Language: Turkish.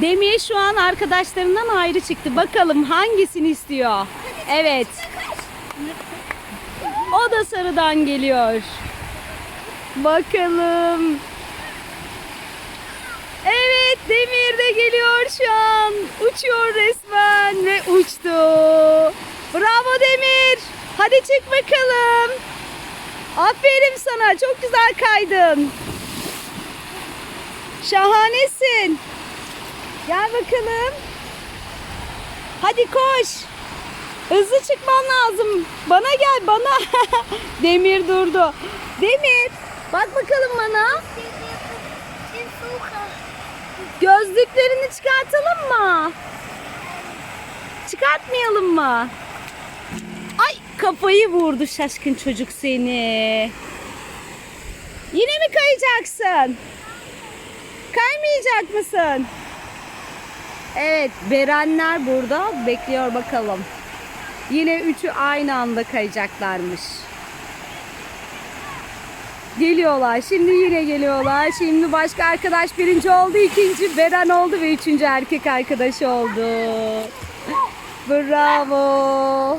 Demir şu an arkadaşlarından ayrı çıktı. Bakalım hangisini istiyor? Evet. O da sarıdan geliyor. Bakalım. Evet Demir de geliyor şu an. Uçuyor resmen ve uçtu. Bravo Demir. Hadi çık bakalım. Aferin sana. Çok güzel kaydın. Şahanesin. Gel bakalım. Hadi koş. Hızlı çıkman lazım. Bana gel bana. Demir durdu. Demir bak bakalım bana. Gözlüklerini çıkartalım mı? Çıkartmayalım mı? Ay kafayı vurdu şaşkın çocuk seni. Yine mi kayacaksın? Kaymayacak mısın? Evet, Berenler burada bekliyor bakalım. Yine üçü aynı anda kayacaklarmış. Geliyorlar. Şimdi yine geliyorlar. Şimdi başka arkadaş birinci oldu. ikinci Beren oldu ve üçüncü erkek arkadaş oldu. Bravo.